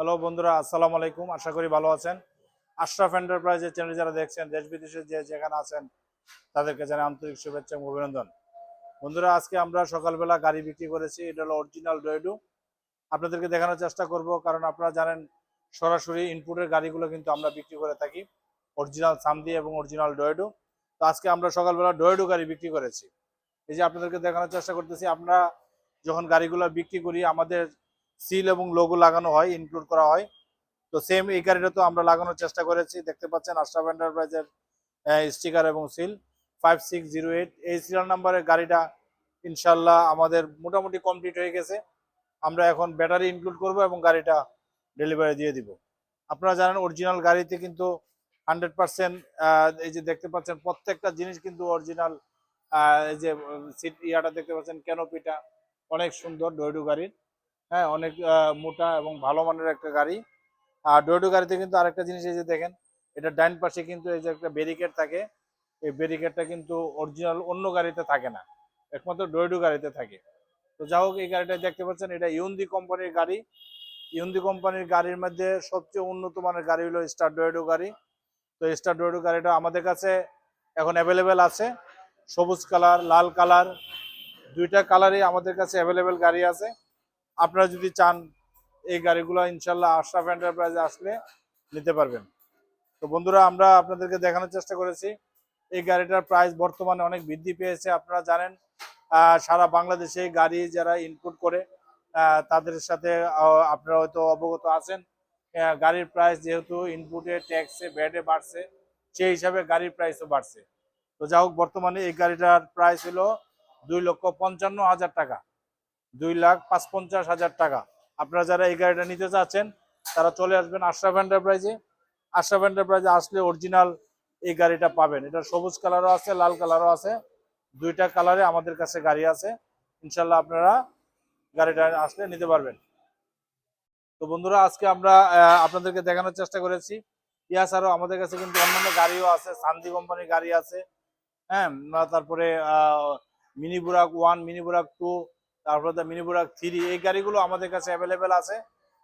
Hello বন্ধুরা, আসসালামু আলাইকুম। আশা করি ভালো আছেন। আশরাফ এন্টারপ্রাইজের চ্যানেল যারা দেখছেন, দেশ বিদেশে যে যেখানে আছেন, তাদেরকে জানাই আন্তরিক শুভেচ্ছা এবং অভিনন্দন। বন্ধুরা, আজকে আমরা সকালবেলা গাড়ি বিক্রি করেছি। এটা হলো অরিজিনাল ডয়েডু আপনাদেরকে দেখানোর চেষ্টা করব, কারণ আপনারা জানেন, সরাসরি ইনপুটের গাড়িগুলো কিন্তু আমরা বিক্রি করে থাকি। অরিজিনাল সামদি এবং অরিজিনাল ডয়েডু তো আজকে আমরা সকালবেলা ডয়েডু গাড়ি বিক্রি করেছি। এই যে আপনাদেরকে দেখানোর চেষ্টা করতেছি আমরা যখন গাড়িগুলো বিক্রি করি, আমাদের সিল এবং লোগো লাগানো হয় ইনক্লুড করা হয়। তো সেম এই গাড়িটা তো আমরা লাগানোর চেষ্টা করেছি। দেখতে পাচ্ছেন আশরাফ এন্টারপ্রাইজের স্টিকার এবং seal five six zero eight এই সিরিয়াল নাম্বারের গাড়িটা ইনশাল্লাহ আমাদের মোটামুটি কমপ্লিট হয়ে গেছে। আমরা এখন ব্যাটারি ইনক্লুড করব এবং গাড়িটা ডেলিভারি দিয়ে দিব। আপনারা জানেন অরিজিনাল গাড়িতে কিন্তু হান্ড্রেড পার্সেন্ট এই যে দেখতে পাচ্ছেন প্রত্যেকটা জিনিস কিন্তু অরিজিনাল এই যে সিট ইয়াটা দেখতে পাচ্ছেন ক্যানোপিটা অনেক সুন্দর ডয়ডু গাড়ির। হ্যাঁ অনেক মোটা এবং ভালো মানের একটা গাড়ি। আর ডোডো গাড়িতে কিন্তু আরেকটা জিনিস এই যে দেখেন, এটা ডাইন পাশে কিন্তু এই যে একটা ব্যারিকেড থাকে। এই ব্যারিকেডটা কিন্তু অরিজিনাল অন্য গাড়িতে থাকে না, একমাত্র ডোডো গাড়িতে থাকে। তো যা হোক, এই গাড়িটা দেখতে পাচ্ছেন, এটা ইউন্দি কোম্পানির গাড়ি। ইউন্দি কোম্পানির গাড়ির মধ্যে সবচেয়ে উন্নত মানের গাড়ি হলো স্টার ডোয়েডো গাড়ি। তো স্টার ডোয়েডো গাড়িটা আমাদের কাছে এখন অ্যাভেলেবেল আছে। সবুজ কালার, লাল কালার, দুইটা কালারই আমাদের কাছে অ্যাভেলেবেল গাড়ি আছে। আপনারা যদি চান এই গাড়িগুলো, ইনশাল্লাহ আশরাফ এন্টারপ্রাইজে আসলে নিতে পারবেন। তো বন্ধুরা, আমরা আপনাদেরকে দেখানোর চেষ্টা করেছি, এই গাড়িটার প্রাইস বর্তমানে অনেক বৃদ্ধি পেয়েছে, আপনারা জানেন। সারা বাংলাদেশে গাড়ি যারা ইনপুট করে তাদের সাথে আপনারা হয়তো অবগত আছেন গাড়ির প্রাইস যেহেতু ইনপুটে ট্যাক্সে ভ্যাটে বাড়ছে, সেই হিসাবে গাড়ির প্রাইসও বাড়ছে। তো যা হোক, বর্তমানে এই গাড়িটার প্রাইস হলো দুই লক্ষ পঞ্চান্ন হাজার টাকা। দুই লাখ পাঁচ পঞ্চাশ হাজার টাকা। আপনারা যারা এই গাড়িটা নিতে চাচ্ছেন, তারা চলে আসবেন আশরাফ এন্টারপ্রাইজে আশরাফ এন্টারপ্রাইজে আসলে অরিজিনাল এই গাড়িটা পাবেন। এটা সবুজ কালারও আছে, লাল কালারও আছে। দুইটা কালারে আমাদের কাছে গাড়ি আছে। ইনশাল্লাহ আপনারা গাড়িটা আসলে নিতে পারবেন। তো বন্ধুরা, আজকে আমরা আপনাদেরকে দেখানোর চেষ্টা করেছি। ইয়া ছাড়াও আমাদের কাছে কিন্তু অন্যান্য গাড়িও আছে। সান্দি কোম্পানির গাড়ি আছে। হ্যাঁ তারপরে mini Buraq one mini Buraq two তারপরে দ্য মিনি বুরাক থ্রি এই গাড়িগুলো আমাদের কাছে অ্যাভেলেবেল আছে।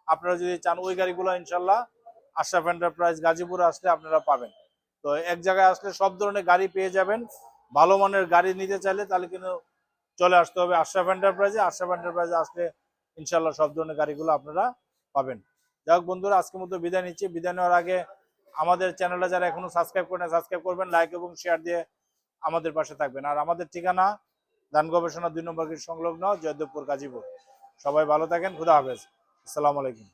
আপনারা যদি চান ওই গাড়িগুলো ইনশাল্লাহ আশরাফ এন্টারপ্রাইজ গাজীপুরে আসলে আপনারা পাবেন। তো এক জায়গায় আসলে সব ধরনের গাড়ি পেয়ে যাবেন। ভালো মানের গাড়ি নিতে চাইলে তাহলে কিন্তু চলে আসতে হবে আশরাফ এন্টারপ্রাইজে আশরাফ এন্টারপ্রাইজে আসলে ইনশাল্লাহ সব ধরনের গাড়িগুলো আপনারা পাবেন। যাই হোক বন্ধুরা, আজকের মতো বিদায় নিচ্ছি। বিদায় নেওয়ার আগে আমাদের চ্যানেলটা যারা এখনও সাবস্ক্রাইব করেন সাবস্ক্রাইব করবেন লাইক এবং শেয়ার দিয়ে আমাদের পাশে থাকবেন। আর আমাদের ঠিকানা ধান গবেষণা দুই নম্বর সংলগ্ন জয়দেবপুর গাজীপুর। সবাই ভালো থাকেন খুদা হাফেজ। আসসালামু আলাইকুম।